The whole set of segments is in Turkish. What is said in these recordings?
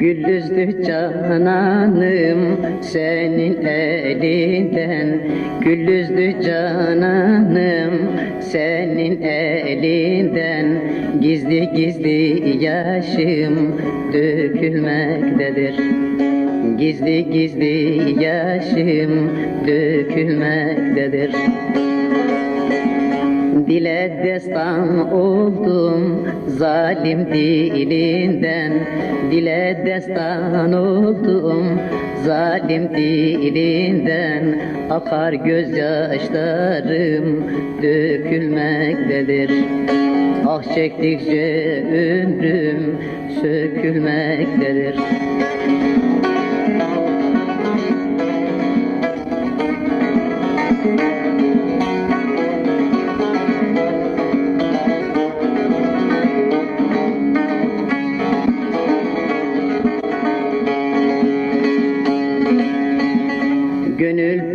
Güllüzdü cananım senin elinden. Güllüzdü cananım senin elinden. Gizli gizli yaşım dökülmektedir. Gizli gizli yaşım dökülmektedir Dile destan oldum zalim dilinden Dile destan oldum zalim dilinden Akar gözyaşlarım dökülmektedir. Ah çektikçe ömrüm sökülmektedir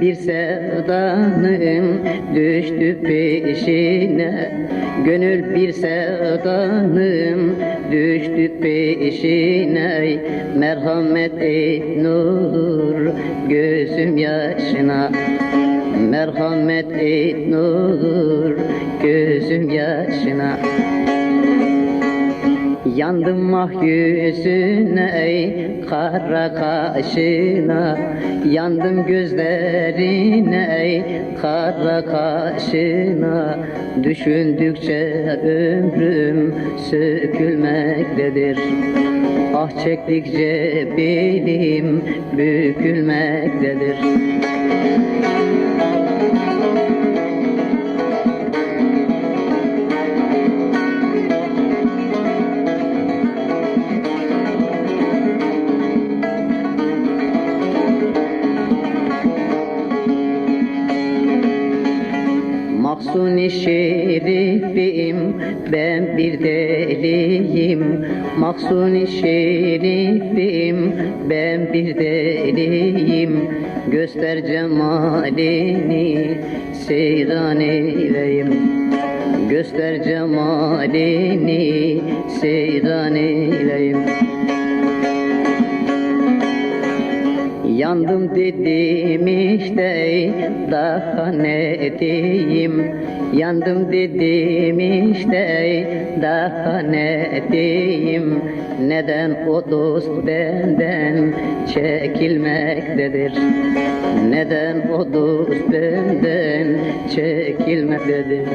bir sevdanın düştü peşine. Gönül bir sevdanın düştü peşine. Merhamet et nur gözüm yaşına. Merhamet et nur gözüm yaşına. Yandım ah yüzüne kara kaşına. Yandım gözlerine ey kara kaşına. Düşündükçe ömrüm sökülmektedir. Ah çektikçe belim bükülmektedir Mahsuni şerifim ben bir deliyim. Mahsuni şerifim ben bir deliyim. Göster cemalini seyran eyleyim. Göster cemalini seyran eyleyim Yandım dedim işte daha ne diyeyim? Yandım dedim işte daha ne diyeyim? Neden o dost benden çekilmektedir? Neden o dost benden çekilmektedir